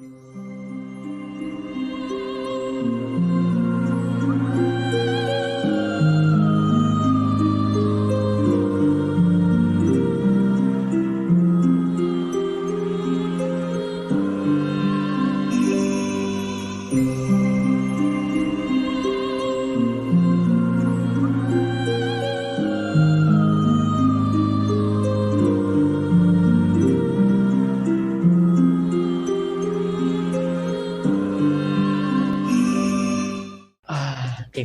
อ่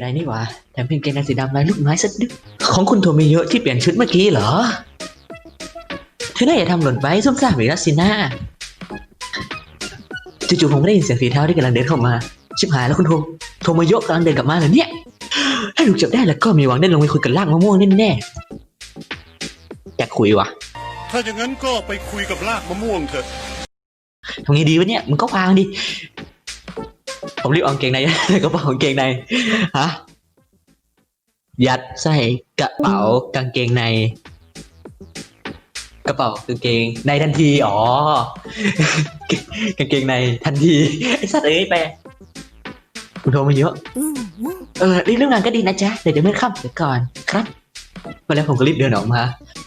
เกงในนี่หว่าแถมเป็นเกงในสีดำลายลูกไม้สักดึกของคุณโทมิโยะที่เปลี่ยนชุดเมื่อกี้เหรอ เธอน่าจะทำหล่นไปซุ่มซ่ามอีกแล้วสินะจู่ๆผมก็ได้ยินเสียงฝีเท้าที่กำลังเดินเข้ามา ชิบหายแล้วคุณโทโทมิโยะกำลังเดินกลับมาเหรอเนี่ย ถ้าถูกจับได้แล้วก็มีหวังได้ลงไปคุยกับลากมะม่วงแน่ๆอยากคุยวะถ้าอย่างนั้นก็ไปคุยกับลากมะม่วงเถอะทำไงดีวะเนี่ยมึงก็วางดิ ผมรีบเอากางเกงในในกระเป๋ากางเกงในฮะยัดใส่กระเป๋ากางเกงใน กระเป๋ากางเกงในทันทีอ๋อกางเกงในทันทีไอ้สัตว์เอ้ยแปคุณโทรมาเยอะเออรีบเรื่องงานก็ดีนะจ๊ะเดี๋ยวเดี๋ยวไม่ค่ำเดี๋ยวก่อนครับ มาแล้วผมก็รีบเดินออกมา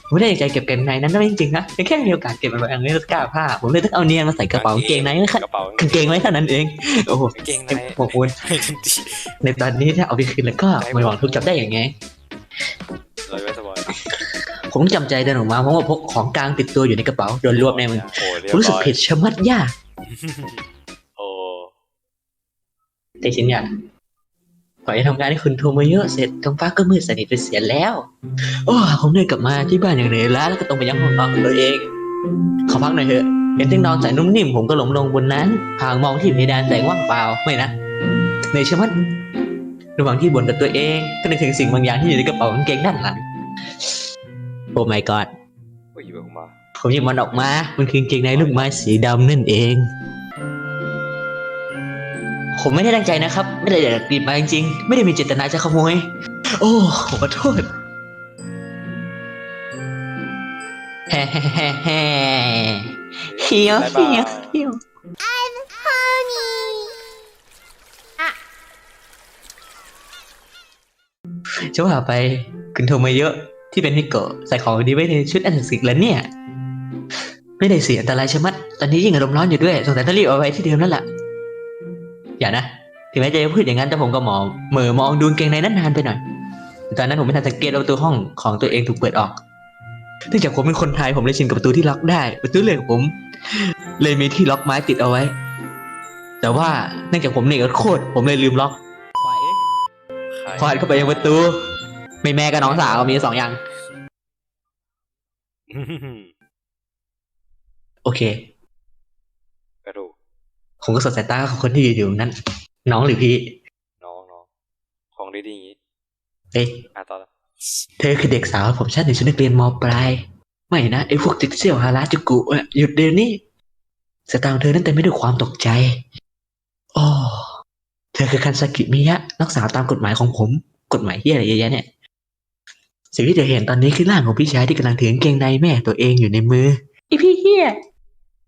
ผมไม่ได้อยากจะเก็บกางเกงในนั้นนะจริงๆนะแค่มีโอกาสเก็บมันไว้อย่างนี้ก็กล้าผ้าผมเลยต้องเอาเนียนมาใส่กระเป๋ากางเกงในนะคกระเป๋ากางเกงไว้เท่านั้นเองโอ้โหกางเกงในผมอุ้ยให้ทันทีในตอนนี้ถ้าเอาไปคืนแล้วก็ไม่หวังถูกจับได้อย่างไงลอยไว้สบายผมจำใจเดินออกมาเพราะว่าพกของกลางติดตัวอยู่ในกระเป๋าโดนรวบแน่มึงโอ้เรียผมบรู้สึกร้อยผิดชะมัดยากโอ้แต่ชิ้นอย่า งปล่อยให้ทำงานให้คุณโทรมาเยอะเสร็จท้องฟ้าก็มืดสนิทไปเสียแล้ว โอ้ผมเดินกลับมาที่บ้านอย่างเหนื่อยล้าแล้วก็ต้องไปยังห้องนอนของตัวเอง ขอพักหน่อยเถอะเห็นเตียงนอนใส่นุ่มนิ่มผมก็หลงลงบนนั้นพางมองที่เพดานแสงว่างเปล่าไม่นะเหนื่อยชะมัดระหว่างที่บ่นกับตัวเองก็นึกถึงสิ่งบางอย่างที่อยู่ในกระเป๋ากางเกงด้านหลังโอ้ my god โอ้ยอยู่มาผมหยิบมันออกมา มันคือกางเกงในลูกไม้สีดำนั่นเอง ผมไม่ได้ตั้งใจนะครับ ไม่ได้อยากหยิบมาจริงๆ ไม่ได้มีเจตนาจะขโมย โอ้ผมขอโทษแฮ่แฮ่แฮ่แฮ่เฮียวเฮียวเฮียวจะว่าไปคุณโทรมาเยอะที่เป็นฮิโกะใส่ของดีไว้ในชุดอันศักดิ์สิทธิ์แล้วเนี่ย ไม่ได้เสียอันตรายชะมัด ตอนนี้ยิ่งอารมณ์ร้อนอยู่ด้วย สงสัยต้องรีบเอาไว้ที่เดิมนั่นแหละ อย่านะ ถึงแม้จะพูดอย่างนั้นแต่ผมก็มองเหม่อมองดูกางเกงในนั้นนานไปหน่อยตอนนั้นผมไม่ทันสังเกตว่าประตูห้องของตัวเองถูกเปิดออกเนื่องจากผมเป็นคนไทยผมเลยชินกับประตูที่ล็อกได้ประตูเหล็กผม เลยมีที่ล็อกไม้ติดเอาไว้ แต่ว่าเนื่องจากผมเนี่ยก็โคตรผมเลยลืมล็อกควายเอ้ยใครควายเข้าไปยังประตูไม่แม่กับน้องสาวมีสองอย่าง โอเคกระดูก ผมก็สดสายตาของคนที่ยืนอยู่นั้น น้องหรือพี่ น้องน้องของดีๆอย่างงี้เอ้ยอะต่อละเธอคือเด็กสาวผมชั้นในชุดนักเรียนมปลาย ไม่นะไอ้พวกติดเสี่ยวฮาราจูกุอะหยุดเดี๋ยวนี้สายตาของเธอนั้นเต็มไปด้วยความตกใจโอ้เธอคือคันซากิมิยะนักสาวตามกฎหมายของผม กฎหมายที่อะไรเยอะแยะเนี่ยสิ่งที่เธอเห็นตอนนี้คือร่างของพี่ชายที่กำลังถือกางเกงในแม่ตัวเองอยู่ในมือไอพี่เฮีย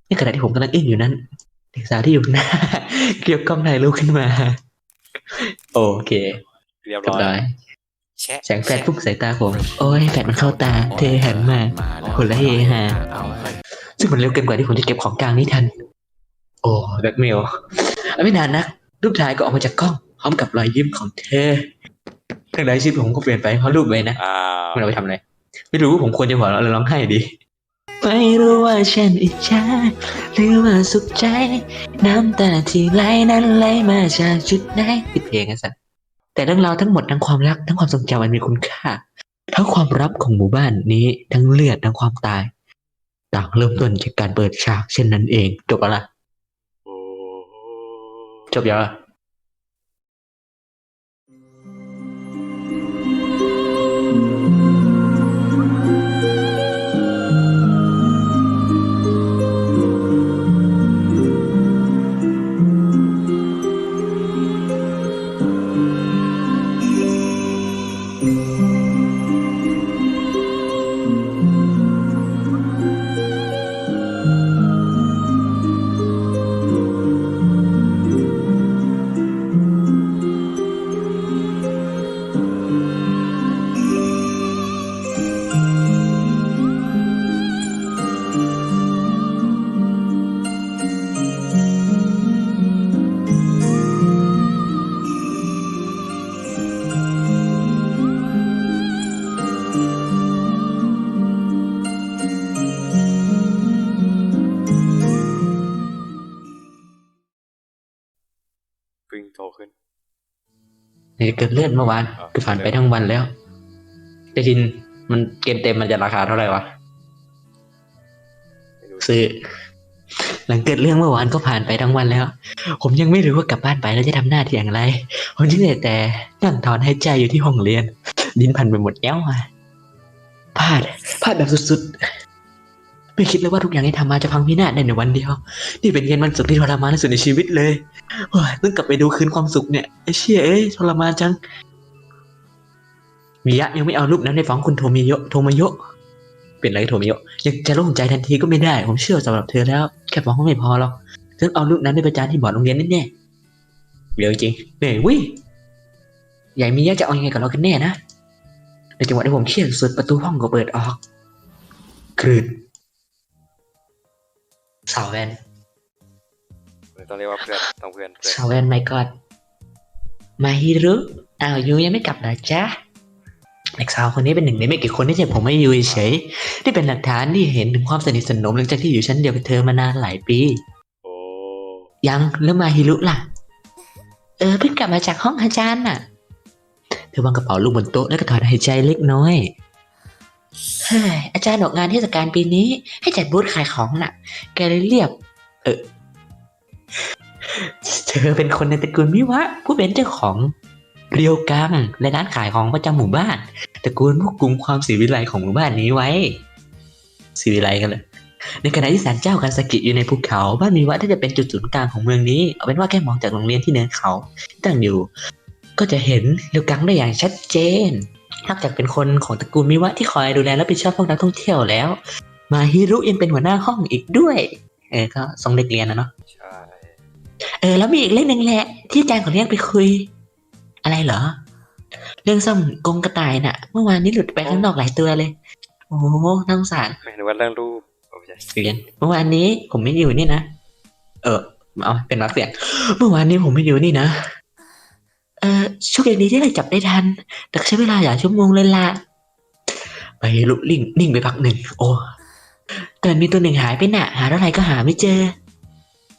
ในขณะที่ผมกำลังอึ้งอยู่นั้น เด็กสาวที่อยู่หน้า เกี่ยวกล้องถ่ายรูปขึ้นมา โอเคเรียบเรียร้อบยร้อยแชะแสงแฟลชพุ่งสายตาผม โอ้ยแฟลชมันเข้าตาเธอหันมาคนละเฮฮาซึ่งมันเร็วเกินกว่าที่ผมจะเก็บของกลางนี้ทัน โอ้แบ็คเมลไม่นานนะรูปถ่ายก็ออกมาจากกล้อง พร้อมกับรอยยิ้มของเธอทั้งหลายชีวิตผมก็เปลี่ยนไปเพราะรูปเลยนะอ้าวมันเอาไปทำอะไร ไม่รู้ผมควรจะบอกแล้วร้องไห้ดี ไม่รู้ว่าฉันอิจฉาหรือว่าสุขใจ น้ำตาที่ไหลนั้นไหลมาจากจุดไหนปิดเพลงกันสักแต่เรื่องราวทั้งหมดทั้งความรักทั้งความทรงจำมันมีคุณค่า ทั้งความรับของหมู่บ้านนี้ทั้งเลือดทั้งความตาย ต่างเริ่มต้นจากการเปิดฉากเช่นนั้นเอง จบแล้วล่ะโอ้จบยังอะวิ่ง เหตุเกิดเลื่อนเมื่อวานอ่าคือผ่านไปทั้งวันแล้ว แต่ทินมันเกมเต็มมันจะราคาเท่าไหร่วะไม่รู้ซื้อ หลังเกิดเรื่องเมื่อวานก็ผ่านไปทั้งวันแล้ว ผมยังไม่รู้ว่ากลับบ้านไปแล้วจะทำหน้าที่อย่างไร ผมจึงได้แต่นั่งถอนหายใจอยู่ที่ห้องเรียน ดินพันไปหมดแล้วอะพลาดพลาดแบบสุดๆ ไม่คิดเลยว่าทุกอย่างที่ทำมาจะพังพินาศในวันเดียว นี่เป็นเย็นวันศุกร์ที่ทรมานที่สุดในชีวิตเลยโอ้ยต้องกลับไปดูคืนความสุขเนี่ยไอ้เชี่ยเอ้ยทรมานจังมิยะยังไม่เอารูปนั้นในฟ้องคุณโทมิโยะโทมิโยะเป็นไรโทมิโยะยังจะโล่งใจทันทีก็ไม่ได้ ผมเชื่อสำหรับเธอแล้ว แค่ฟ้องก็ไม่พอหรอกฉันเอารูปนั้นไปประจานที่บอร์ดโรงเรียนแน่ๆเดี๋ยวจริงเหนื่อยวิใหญ่มิยะจะเอายังไงกับเรากันแน่นะในจังหวะที่ผมเครียดสุดประตูห้องก็เปิดออกครืด สาวแวนต้องเรียกว่าเพื่อนต้องเพื่อนเพื่อนสาวแวนไม่กอดมาฮิรุอ้าวยูยังไม่กลับเหรอจ๊ะเด็กสาวคนนี้เป็นหนึ่งในไม่กี่คนที่เจ็บผมไม่อยู่เฉยๆนี่เป็นหลักฐานที่เห็นถึงความสนิทสนมหลังจากที่อยู่ชั้นเดียวกับเธอมานานหลายปีโอ้ยังแล้วมาฮิรุล่ะ เออเพิ่งกลับมาจากห้องอาจารย์น่ะ เธอวางกระเป๋าลูกบนโต๊ะแล้วก็ถอนหายใจเล็กน้อยเฮ้ย อาจารย์ออกงานเทศกาลปีนี้ ให้จัดบูธขายของน่ะ แกเลยเรียกเออเธอเป็นคนในตระกูลมิวะ ผู้เป็นเจ้าของเรียวกังและร้านขายของประจำหมู่บ้านตระกูลผู้กุมความสีวิไลของหมู่บ้านนี้ไว้สีวิไลกันเลยในขณะที่ศาลเจ้ากันสกิอยู่ในภูเขา บ้านมีวัดที่จะเป็นจุดศูนย์กลางของเมืองนี้เอาเป็นว่าแค่มองจากโรงเรียนที่เนินเขาที่ตั้งอยู่ ก็จะเห็นเรียวกังได้อย่างชัดเจน นอกจากเป็นคนของตระกูลมิวะที่คอยดูแลและรับผิดชอบพวกนักท่องเที่ยวแล้ว มาฮิรุยังเป็นหัวหน้าห้องอีกด้วย เออก็ทรงเด็กเรียนนะเนาะใช่เออแล้วมีอีกเรื่องหนึ่งแหละ ที่อาจารย์ขอเรียกไปคุย อะไรเหรอ เรื่องซ่อมกรงกระต่ายน่ะ เมื่อวานนี้หลุดไปข้างนอกหลายตัวเลย โอ้โหน่าสงสารไม่เห็นว่าเรื่องรูปโอ้ไม่ใช่เรียนเมื่อวานนี้ผมไม่อยู่นี่นะเออเอาเป็นรักเสียงเมื่อวานนี้ผมไม่อยู่นี่นะ เออโชคดีที่เราจับได้ทัน แต่ใช้เวลาหลายชั่วโมงเลยล่ะ ไปลุกลิ่งนิ่งไปพักหนึ่ง โอ้ แต่มีตัวหนึ่งหายไปน่ะ หาเท่าไหร่ก็หาไม่เจอ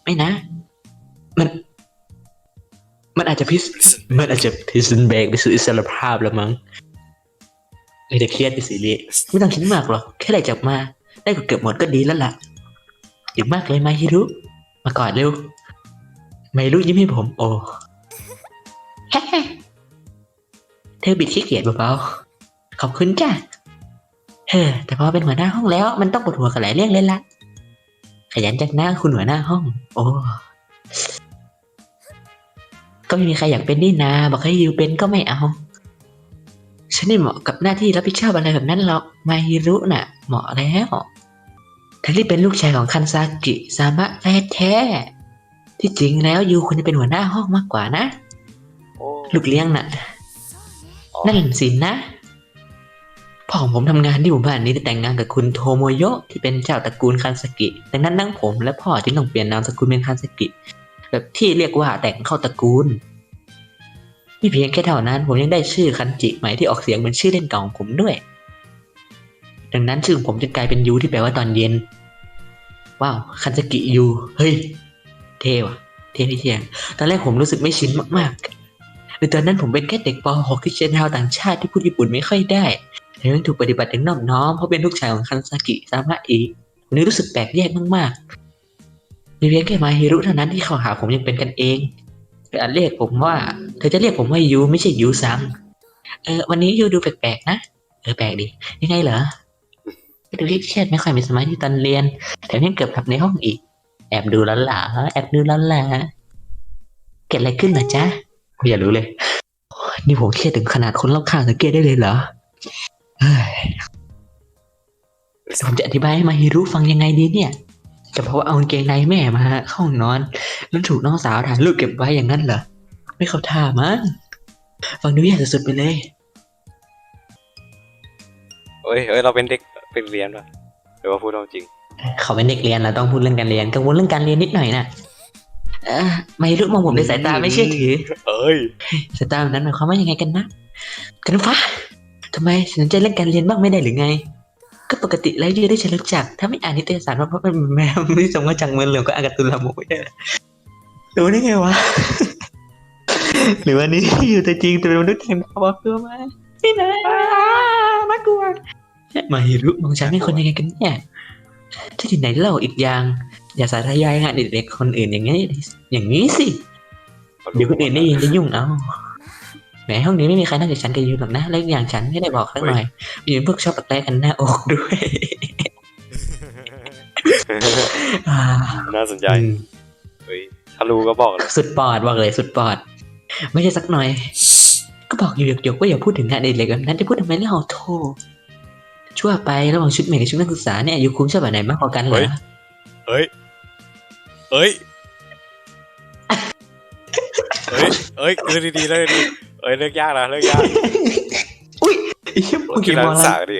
ไม่นะ มัน มันอาจจะพิสมันอาจจะพิสเบรกไปสู่อิสรภาพแล้วมั้งเลยจะเครียดไปสิเรียไม่ต้องคิดมากหรอก แค่ได้จับมา ได้ก็เกือบหมดก็ดีแล้วล่ะอย่างมากเลยมาฮิรุ มากอดเร็ว ไมรุยิ้มให้ผม โอ้แฮ่ เธอบิดขี้เกียจเบาๆขอบคุณจ้ะเฮ้อแต่พอเป็นหัวหน้าห้องแล้ว มันต้องปวดหัวกับหลายเรื่องเลยล่ะขยันจากหน้าคุณหัวหน้าห้อง โอ้ก็ไม่มีใครอยากเป็นนี่นาบอกให้ยูเป็นก็ไม่เอา ฉันไม่เหมาะกับหน้าที่รับผิดชอบอะไรแบบนั้นหรอกมาฮิรุน่ะ เหมาะแล้วทั้งที่เป็นลูกชายของคันซากิสามะแท้ๆที่จริงแล้วยูควรจะเป็นหัวหน้าห้องมากกว่านะ ลูกเลี้ยงน่ะอ๋อนั่นสินนะพ่อของผมทำงานที่หมู่บ้านนี้ได้แต่งงานกับคุณโทโมโยะที่เป็นเจ้าตระกูลคันสกิ ดังนั้นทั้งผมและพ่อจึงต้องเปลี่ยนนามสกุลเป็นคันสกิ แบบที่เรียกว่าแต่งเข้าตระกูลไม่เพียงแค่เท่านั้น ผมยังได้ชื่อคันจิใหม่ที่ออกเสียงเหมือนชื่อเล่นเก่าของผมด้วย ดังนั้นชื่อของผมจึงกลายเป็นยูที่แปลว่าตอนเย็น ว้าว คันสกิยู เฮ้ย เท่ว่ะ เท่ที่เที่ยงตอนแรกผมรู้สึกไม่ชินมากๆ ในตอนนั้นผมเป็นแค่เด็กป .6 ที่เชนชาวต่างชาติที่พูดญี่ปุ่นไม่ค่อยได้แต่ยังถูกปฏิบัติอย่างนอบน้อมเพราะเป็นลูกชายของคันซากิซามะอีผมนี่รู้สึกแปลกแยกมากๆมีเพียงแค่มาฮิรุเท่านั้นที่เข้าหาผมยังเป็นกันเองเธออาจเรียกผมว่า เธอจะเรียกผมว่ายูไม่ใช่ยูซังเออวันนี้ยูดูแปลกๆนะเออแปลกดียังไงเหรอก็ดูเครียดไม่ค่อยมีสมาธิตอนเรียนแถมยังเกือบหลับในห้องอีก แอบดูแล้วล่ะแอบดูแล้วล่ะเกิดอะไรขึ้นเหรอจ๊ะ ไม่อยากรู้เลย นี่ผมเครียดถึงขนาดคนรอบข้างสังเกตได้เลยเหรอเฮ้ยผมจะอธิบายให้มาฮิรุฟังยังไงดีเนี่ยจะเพราะว่าเอากางเกงในแม่มาเข้าห้องนอน แล้วถูกน้องสาวถ่ายรูปเก็บไว้อย่างนั้นเหรอ ไม่เข้าท่ามั้งฟังดูแย่สุดๆไปเลยเอ้ยเอ้ย เราเป็นเด็กเป็นเรียนป่ะหรือว่าพูดเอาจริง เขาเป็นเด็กเรียนเราต้องพูดเรื่องการเรียนกังวลเรื่องการเรียนนิดหน่อยนะ เออมาฮิรุมองผมด้วยสายตาไม่เชื่อถือ เอ้ยสายตาแบบนั้นหมายความว่ายังไงกันนะกันฟ้าทำไมสนใจเรื่องการเรียนบ้างไม่ได้หรือไง ก็ปกติแล้วยูได้ฉันรู้จัก ถ้าไม่อ่านนิตยสารว่าเพราะเป็นแมวไม่สมว่าจังเมืองเหลืองก็อากาศตุลาโมยได้รู้ได้ไงวะหรือว่านี่อยู่แต่จริงแต่เป็นมนุษย์แห่งความบอกตัวมาที่ไหนน่ากลัวมาฮิรุมองฉันเป็นคนยังไงกันเนี่ยที่ที่ไหนเล่าอีกอย่าง อย่าสาธยายงานเด็กๆคนอื่นอย่างนี้ อย่างนี้สิ เดี๋ยวคนอื่นได้ยินจะยุ่งเอาแหมห้องนี้ไม่มีใครนอกจากฉันกับยูหรอกนะแล้วอีกอย่างฉันไม่ได้บอกสักหน่อยมีพวกชอบตักแตกกันหน้าอกด้วยอ่าน่าสนใจอืมเฮ้ยถ้ารู้ก็บอกเลยสุดปอดบอกเลยสุดปอด ไม่ใช่สักหน่อย ก็บอกอยู่หยกๆว่าอย่าพูดถึงงานเด็กๆแบบนั้นจะพูดทำไมเล่าโทชั่วไประหว่างชุดเมย์กับชุดนักศึกษาเนี่ยอายุคุ้มชอบแบบไหนมากกว่ากันเหรอเฮ้ย เฮ้ยเฮ้ยเฮ้ยเลือกดีๆเลือกดีๆเฮ้ยเลือกยากนะเลือกยากอุ้ยไอ้เหี้ยโปเกกีฬามอนศึกละษาดิ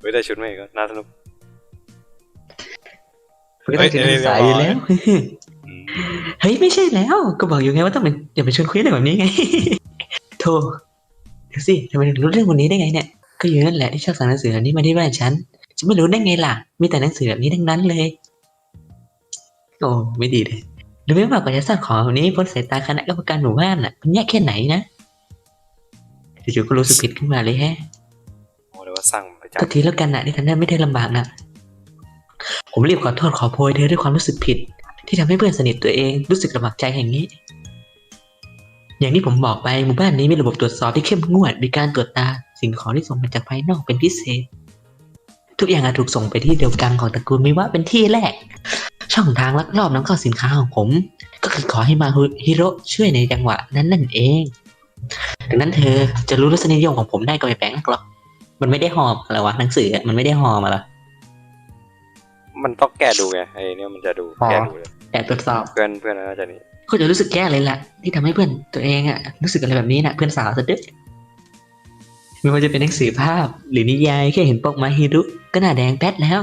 เฮ้ยแต่ชุดใหม่ก็น่าสนุกก็ต้องชุดนักศึกษาอยู่แล้วเฮ้ยไม่ใช่แล้ว ก็บอกอยู่ไงว่าต้องเป็นอย่าไปชวนคุยเรื่องแบบนี้ไง โธ่เดี๋ยวสิทำไมถึงรู้เรื่องวันนี้ได้ไงเนี่ย ก็อยู่นั่นแหละที่ชอบสั่งหนังสืออันนี้มาที่บ้านฉัน จะไม่รู้ได้ไงล่ะ มีแต่หนังสือแบบนี้ทั้งนั้นเลย โอ้ไม่ดีเลยรู้ไหมว่ากว่าจะสร้างของแบบนี้พ้นสายตาคณะกรรมการหมู่บ้านอะมันยากแค่ไหนนะจู่ๆก็รู้สึกผิดขึ้นมาเลยแฮะโอ้เลยว่าสั่งมาจากก็ทีแล้วกันนะที่ทำได้ไม่ได้ลำบากนะผมรีบขอโทษขอโพยเธอด้วยความรู้สึกผิด ที่ทำให้เพื่อนสนิทตัวเองรู้สึกลำบากใจอย่างนี้ อย่างที่ผมบอกไปหมู่บ้านนี้มีระบบตรวจสอบที่เข้มงวดมีการตรวจตาสิ่งของที่ส่งมาจากภายนอกเป็นพิเศษ ทุกอย่างอาจถูกส่งไปที่เดียวกันของตระกูลมิวะเป็นที่แรก ช่องทางลักลอบนำเข้าสินค้าของผม ก็คือขอให้มาฮิโร่ช่วยในจังหวะนั้นนั่นเอง ดังนั้นเธอจะรู้รสนิยมของผมได้ก็ไม่แปลกนักหรอก มันไม่ได้หอมอะไรวะหนังสืออะมันไม่ได้หอมาหรอมันต้องแกะดูไงไอ้เนี่ยมันจะดูอ๋อแกะดูเลยแต่ตรวจสอบเพื่อนเพื่อนน่าจะนี่ก็จะรู้สึกแย่เลยล่ะ ที่ทำให้เพื่อนตัวเองอะรู้สึกอะไรแบบนี้น่ะเพื่อนสาวสะดึก ไม่ว่าจะเป็นหนังสือภาพ หรือนิยายแค่เห็นปกมาฮิรุก็หน้าแดงแป๊ดแล้ว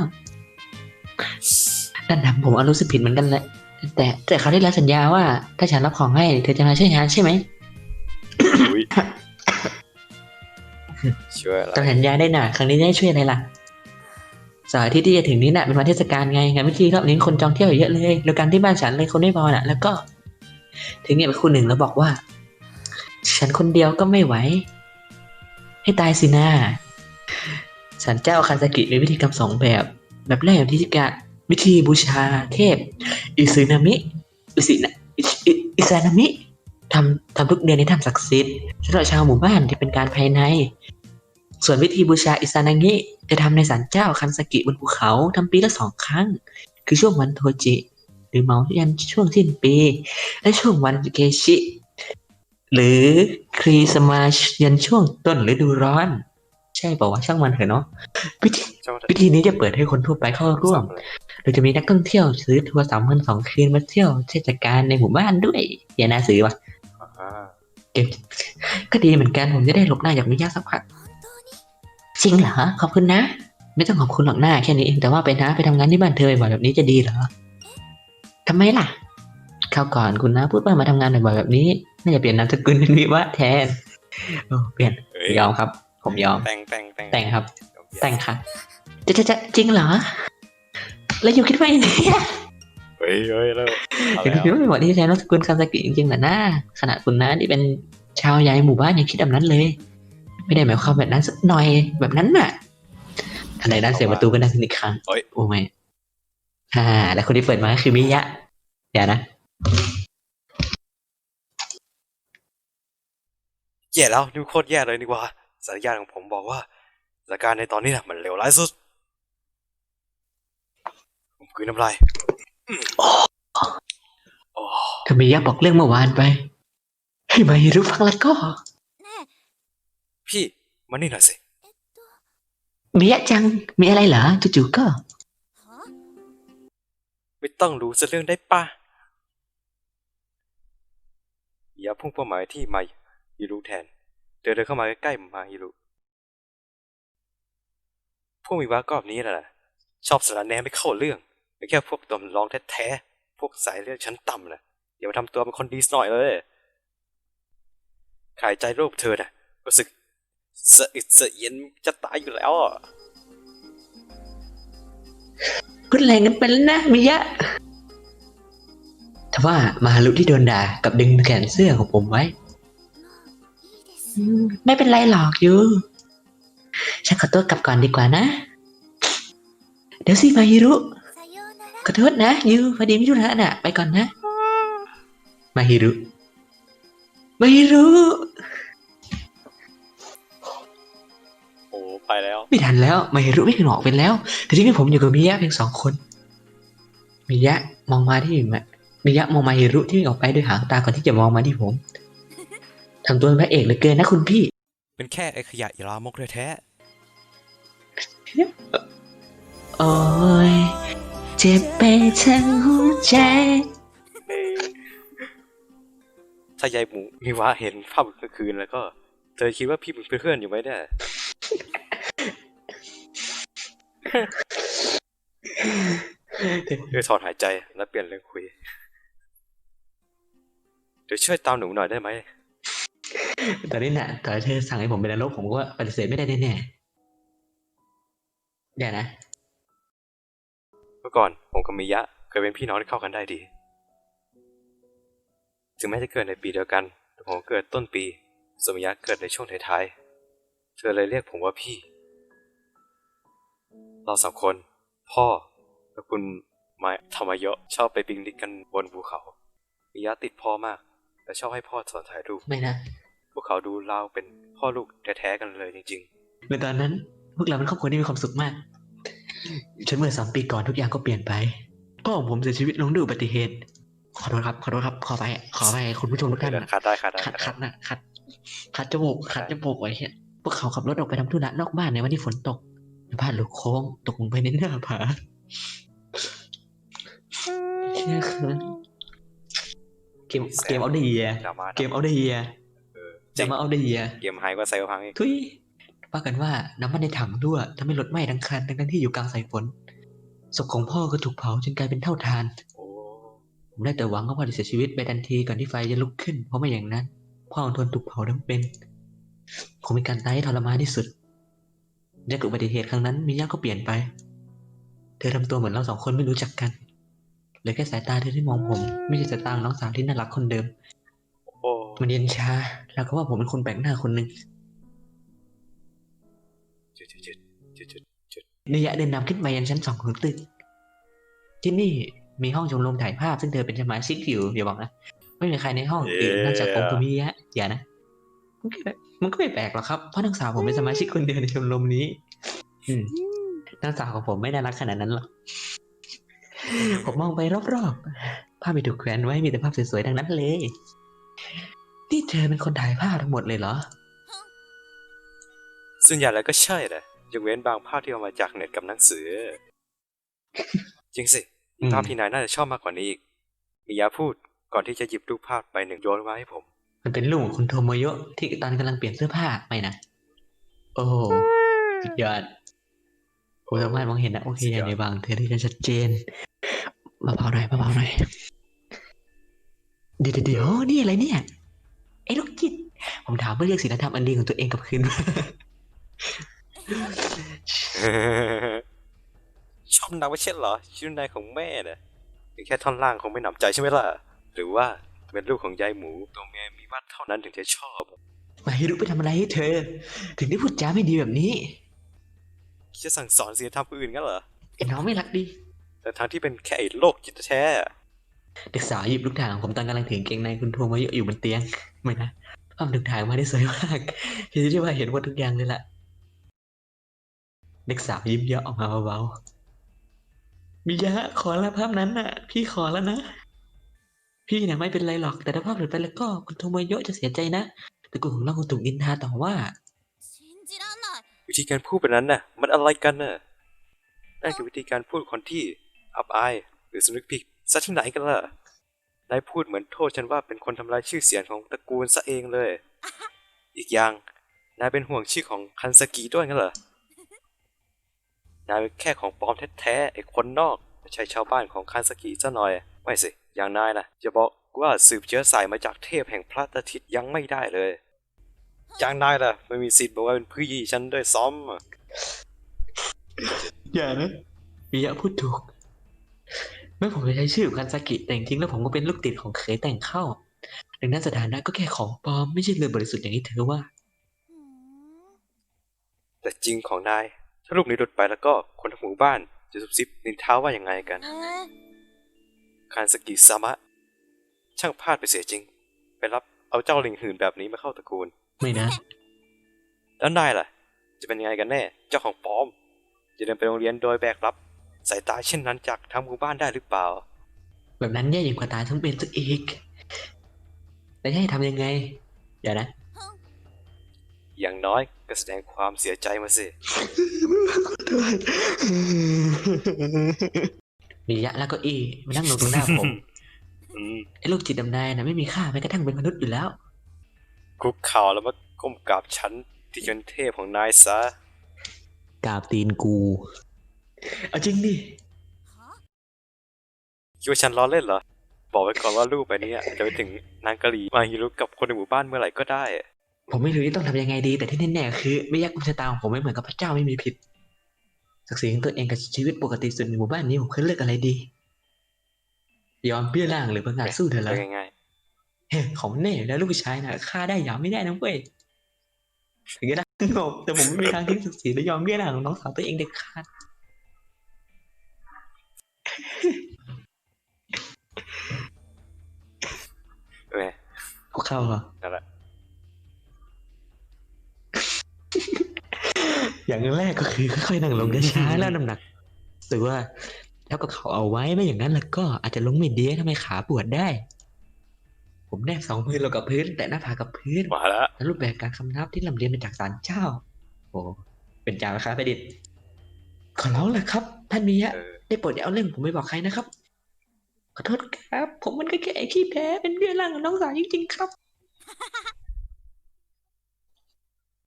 นั่นทำผมเอารู้สึกผิดเหมือนกันแหละแต่แต่เขาได้รับสัญญาว่า ถ้าฉันรับของให้เธอจะมาช่วยงานใช่ไหมอุ้ยช่วยอะไรตามสัญญาได้น่ะครั้งนี้ได้ช่วยอะไรล่ะเสาร์อาทิตย์ที่จะถึงนี้น่ะเป็นวันเทศกาลไงงานพิธีรอบนี้คนจองเที่ยวเยอะเลยแล้วการที่บ้านฉันเลยคนไม่พอน่ะ แล้วก็ ถึงเนี่ยไปคู่หนึ่งแล้วบอกว่า ฉันคนเดียวก็ไม่ไหว ให้ตายสินะสันเจ้าคาซากิมีวิธีกรรมสองแบบ แบบแรกวิธีการวิธีบูชาเทพ อิซึนามิ อิซินะอิซานามิทำทำทุกเดือนในถ้ำศักดิ์สิทธิ์สำหรับชาวหมู่บ้านที่เป็นการภายใน ส่วนวิธีบูชาอิซานางิจะทำในศาลเจ้าคันสกิบนภูเขาทำปีละสองครั้ง คือช่วงวันโทจิ หรือเมายันช่วงสิ้นปี และช่วงวันเกชิ หรือครีสมาชยันช่วงต้นฤดูร้อน ใช่เปล่าวะช่างมันเถอะเนาะวิธีเจ้าวิธีนี้จะเปิดให้คนทั่วไปเข้าร่วมโดยจะมีนักท่องเที่ยวซื้อทัวร์สามวันสองคืนมาเที่ยวเทศกาลในหมู่บ้านด้วยอย่าน่าซื้อวะอ่าเก็บก็ดีเหมือนกันผมจะได้หลบหน้าจากมิยาสักพักจริงเหรอขอบคุณนะ ไม่ต้องขอบคุณหรอกหน้าแค่นี้เองแต่ว่าไปนะไปทำงานที่บ้านเธอบ่อยๆแบบนี้จะดีเหรอทำไมล่ะคราวก่อนคุณนะพูดว่ามาทำงานบ่อยๆแบบนี้น่าจะเปลี่ยนนามสกุลเป็นวิวะแทนโอ้เปลี่ยนเฮ้ยยอมครับ ผมยอม แต่งแต่งแต่งแต่งครับ แต่งค่ะจะจะจะจริงเหรอ แล้วอยู่คิดว่าอย่างนี้อะเฮ้ยเฮ้ยแล้วเอาคือแล้วคิดว่าไม่เหมาะที่จะใช้นามสกุลคาซากิจริงๆนะนะขนาดคุณนะที่เป็นชาวใหญ่หมู่บ้านยังคิดแบบนั้นเลย ไม่ได้หมายความแบบนั้นสักหน่อยแบบนั้นน่ะทันใดนั้นเสียงประตูก็ดังขึ้นอีกครั้งเฮ้ย โอ้ไม่อ่า แล้วคนที่เปิดมาก็คือมิยะเดี๋ยวนะ แย่แล้วนี่โคตรแย่เลยนี่หว่าสัญญาณของผมบอกว่าสถานการณ์ในตอนนี้น่ะมันเลวร้ายสุด ผมกลืนน้ำลายอืมโอ้ถ้ามิยะบอกเรื่องเมื่อวานไป ให้มาฮิรุฟังแล้วก็ พี่มานี่หน่อยสิมิยะจัง มีอะไรเหรอจู่ๆก็ ไม่ต้องรู้จะเรื่องได้ป่ะ อย่าพุ่งเป้าหมายที่มา ฮิรุแทนเดินเดินเข้ามาใกล้ๆมาฮิรุพวกมีว้ากอบนี้แหละชอบสารแหนไม่เข้าเรื่องไม่แค่พวกตอมร้องแท้ๆพวกสายเลือดชั้นต่ำน่ะอย่ามาทำตัวเป็นคนดีสหน่อยเลยขายใจโรคเธอน่ะรู้สึกสะอึดสะเอียนจะตายอยู่แล้วอะพูดแรงกันไปแล้วนะมิยะทแต่ว่ามาฮารุที่โดนด่ากับดึงแขนเสื้อของผมไว้อืม ไม่เป็นไรหรอกยูฉันขอตัวกลับก่อนดีกว่านะ เดี๋ยวสิมาฮิรุขอโทษนะยูพอดีมีธุระน่ะ ไปก่อนนะ มาฮิรุมาฮิรุโอ้ไปแล้ว ไม่ทันแล้วมาฮิรุไม่ถึงออกเป็นแล้วแต่ที่นี่ผมอยู่กับมิยะเพียงสองคนมิยะมองมาที่มิยะมองมาฮิรุที่วิ่งออกไปด้วยหางตาก่อนที่จะมองมาที่ผม ทำตัวเป็นพระเอกเหลือเกินนะคุณพี่ เป็นแค่ไอ้ขยะยลามกแท้โอ้ยเจ็บไปทั้งหัวใจ ๆถ้ายายหมูมีว่าเห็นภาพกลางคืนแล้วก็ เธอคิดว่าพี่เป็นเพื่อนอยู่ไหมเนี่ย เธอถอนหายใจแล้วเปลี่ยนเรื่องคุย เดี๋ยวช่วยตามหนูหน่อยได้ไหม ตอนนี้น่ะตอนเธอสั่งให้ผมเป็นนรกผมก็ปฏิเสธไม่ได้แน่ๆเดี๋ยวนะ เมื่อก่อนผมกับมิยะเคยเป็นพี่น้องที่เข้ากันได้ดี ถึงแม้จะเกิดในปีเดียวกัน แต่ผมเกิดต้นปีส่วนมิยะเกิดในช่วงท้ายๆ เธอเลยเรียกผมว่าพี่ เราสองคน พ่อและคุณไมธรรมยะชอบไปปิกนิกกันบนภูเขามิยะติดพ่อมาก และชอบให้พ่อสอนถ่ายรูป ไม่นะพวก เขาดูเราเป็นพ่อลูกแท้ๆกันเลยจริงในตอนนั้น พวกเราเป็นครอบครัวที่มีความสุขมากจนเมื่อสามปีก่อนทุกอย่างก็เปลี่ยนไปพ่อของผมเสียชีวิตลงด้วยอุบัติเหตุ ขอโทษครับ ขอโทษครับ ขอไป ขอไปคุณผู้ชมทุกท่านนะๆคัดได้คัดได้ขัดคัดขัดได้นะขัดขัดจมูกขัดจมูกไว้เหี้ยพวกเขาขับรถออกไปทำธุระนอกบ้านในวันที่ฝนตกพลาดหลุดโค้งตกลงไปในหน้าผาเชี่ยคือเกมเกมเอาดีอะดราม่าเกมเอาเดียจริ จะงมาเอาเดียเกมไฮกว่าไซเบอร์พังอีกทุยว่ากันว่าน้ำมันในถังรั่วทำให้รถไหม้ทั้งคันทั้งๆที่อยู่กลางสายฝนศพของพ่อก็ถูกเผาจนกลายเป็นเท่าทานโอ้ผมได้แต่หวังว่าพ่อจะเสียชีวิตไปทันทีก่อนที่ไฟจะลุกขึ้น เพราะไม่อย่างนั้น พ่อของทนถูกเผาทั้งเป็นคงเป็นการตายที่ทรมานที่สุดจากอุบัติเหตุครั้งนั้นมิยะก็เปลี่ยนไป เธอทำตัวเหมือนเราสองคนไม่รู้จักกันเหลือแค่สายตาเธอที่มองผม ไม่ใช่สายตาของน้องสาวที่น่ารักคนเดิมโอ้ มันเย็นชาแล้วก็ว่าผมเป็นคนแปลกหน้าคนหนึ่งจุดจุดจุดจุดจุดจุดนิยะเดินนำขึ้นไปยังชั้นสองของตึก ที่นี่มีห้องชมรมถ่ายภาพ ซึ่งเธอเป็นสมาชิกอยู่อย่าบอกนะ ไม่มีใครในห้องอื่นนอกจากผมกับมิยะอย่านะ มันก็มันก็ไม่แปลกหรอกครับ เพราะนักสาวผมเป็นสมาชิกคนเดียวในชมรมนี้ อืมนักสาวของผมไม่น่ารักขนาดนั้นหรอก ผมมองไปรอบๆ ภาพมีถูกแขวนไว้มีแต่ภาพสวยๆทั้งนั้นเลย นี่เธอเป็นคนถ่ายภาพทั้งหมดเลยเหรอ ส่วนใหญ่แล้วก็ใช่แหละยกเว้นบางภาพที่เอามาจากเน็ตกับหนังสือ จริงสิอืม ภาพที่นายน่าจะชอบมากกว่านี้อีก มียาพูดก่อนที่จะหยิบรูปภาพไปหนึ่งโยนมาให้ผม มันเป็นลูกของคุณโทโมโยะที่ตอนกำลังเปลี่ยนเสื้อผ้าไม่นะ โอ้โหสุดยอดผมสามารถมองเห็นนะ โอเคสุดยอดอย่างในบางเธอได้กันชัดเจนมาเบาๆหน่อยมาเบาๆหน่อย เดี๋ยวเดี๋ยวนี่อะไรเนี่ย ไอ้ลูกจิตผมถามเพื่อเรียกศีลธรรมอันดีของตัวเองกลับคืนมาชอบนางไม่ใช่เหรอชื่อนายของแม่น่ะแค่ท่อนล่างคงไม่หนำใจใช่ไหมล่ะ หรือว่าเป็นลูกของยายหมูตัวเมียมีวัดเท่านั้นถึงจะชอบมาฮิรุไปทำอะไรให้เธอ ถึงได้พูดจาไม่ดีแบบนี้ จะสั่งสอนศีลธรรมผู้อื่นงั้นเหรอไอ้น้องไม่รักดี แต่ทางที่เป็นแค่ไอ้โลกจิตแท้ เด็กสาวหยิบลูกถางผมตอนกำลังถึงเกงในคุณทวงมาเยอะอยู่บนเตียงไม่นะภาพถึงถางมาได้สวยมากพี่ที่ว่าเห็นว่าทุกอย่างเลยล่ะ เด็กสาวยิ้มเยอะออกมาเบาๆมิยะขอละภาพนั้นน่ะ พี่ขอแล้วนะ พี่เนี่ยไม่เป็นไรหรอก แต่ถ้าภาพหลุดไปแล้วก็คุณโทโมโยะจะเสียใจนะ แต่กูของเราคงถูกอินทาต่อว่าวิธีการพูดแบบนั้นน่ะ มันอะไรกันน่ะนั่นคือวิธีการพูดคนที่อับอายหรือสำนึกผิด ซะที่ไหนกันล่ะ นายพูดเหมือนโทษฉันว่าเป็นคนทำลายชื่อเสียงของตระกูลซะเองเลย อีกอย่าง นายเป็นห่วงชื่อของคันสกิด้วยงั้นเหรอ นายเป็นแค่ของปลอมแท้ๆไอ้คนนอกไม่ใช่ชาวบ้านของคันสกิซะหน่อย ไม่สิ อย่างนายนะจะบอกว่าสืบเชื้อสายมาจากเทพแห่งพระอาทิตย์ยังไม่ได้เลย อย่างนายล่ะไม่มีสิทธิ์บอกว่าเป็นพี่ฉันด้วยซ้ำอะอย่านะมิยะพูดถูก แม่ผมจะใช้ชื่อคันซากิแต่จริงแล้วผมก็เป็นลูกติดของเคยแต่งเข้า ดังนั้นสถานะก็แค่ของปลอมไม่ใช่เรือบริสุทธิ์อย่างที่เธอว่า แต่จริงของนาย ถ้าลูกนี้หลุดไปแล้วก็คนทั้งหมู่บ้านจะซุบซิบนินท้าว่าอย่างไงกันคันสกิสามะ ช่างพลาดไปเสียจริง ไปรับเอาเจ้าลิงหื่นแบบนี้มาเข้าตระกูล ไม่นะ แล้วนายล่ะ จะเป็นยังไงกันแน่ เจ้าของปลอม จะเดินไปโรงเรียนโดยแบกรับ สายตาเช่นนั้นจากทั้งหมู่บ้านได้หรือเปล่า แบบนั้นแย่ยิ่งกว่าตายทั้งเป็นซะอีกแต่จะให้ทำยังไง เดี๋ยวนะ อย่างน้อยก็แสดงความเสียใจมาสิ มียะแล้วก็อีมานั่งลงตรงหน้าผมอืมไอ้ลูกจิตดำนายนะไม่มีค่าแม้กระทั่งเป็นมนุษย์อยู่แล้ว คุกเข่าแล้วมาก้มกราบฉันที่จนเทพของนายซะ กราบตีนกู เอาจริงดิはคิดว่าฉันล้อเล่นเหรอ บอกไว้ก่อนว่ารูปไปนี้จะไปถึงนางกะหรี่มาฮิรุกับคนในหมู่บ้านเมื่อไหร่ก็ได้ ผมไม่รู้ที่ต้องทำยังไงดี แต่ที่แน่ๆคือไม่ยักกุมชะตาของผมไม่เหมือนกับพระเจ้าไม่มีผิดศักดิ์ศรีของตัวเองกับชีวิตปกติส่วนในหมู่บ้านนี้ผมเคยเลือกอะไรดี ยอมเบี้ยล่างหรือประงาดสู้เธอแล้แล้ววง่ายเฮ้ยของแน่อยู่แล้วลูกผู้ชายนะฆ่าได้หยามไม่ได้นะเว้ยถึงจะได้งบแต่ผมไม่มีทางทิ้งศักดิ์ศรีและยอมเบี้ยล่างของน้องสาวตัวเองเด็ดขาด ๆเออกูเข้าเหรอ นั่นแหละอย่างแรกก็คือค่อยๆนั่งลงช้าๆแล้วน้ำหนักรู้สึกว่า แล้วก็เขาเอาไว้ไม่อย่างนั้นแล้วก็อาจจะลงไม่ดีทำไมขาปวดได้ ผมแนบสองมือลงกับพื้น แต่หน้าผากกับพื้น มาแล้วและรูปแบบการคำนับที่ลำเลียงมาจากศาลเจ้า โอ้เป็นจาราคาประดิษฐ์ขอร้องแหละครับ ท่านมียะ เออ ได้โปรดอย่าเอาเรื่องผมไปบอกใครนะครับ ขอโทษครับ ผมมันก็แค่ไอ้ขี้แพ้เป็นเบี้ยล่างของน้องสาวจริงๆครับ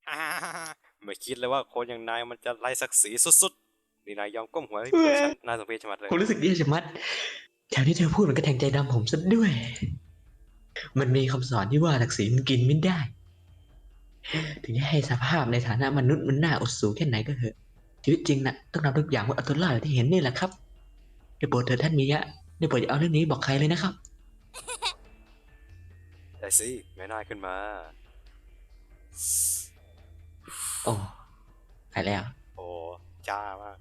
อ่าไม่คิดเลยว่าคนอย่างนายมันจะไร้ศักดิ์ศรีสุดๆ นี่นายยอมก้มหัวให้เพื่อนฉันน่าสมเพชชะมัดเลย ผมรู้สึกแย่ชะมัดแถวที่เธอพูดมันก็แทงใจดำผมซะด้วย มันมีคำสอนที่ว่าศักดิ์ศรีมันกินไม่ได้ ถึงจะให้สภาพในฐานะมนุษย์มันน่าอดสูแค่ไหนก็เถอะ ชีวิตจริงน่ะต้องนำทุกอย่างว่าอัลตุลลาห์ที่เห็นนี่แหละครับได้โปรดเถิดท่านมียะได้โปรดอย่าเอาเรื่องนี้บอกใครเลยนะครับได้สิแม่นายขึ้นมา โอ้หายแล้ว โอ้จ้ามาก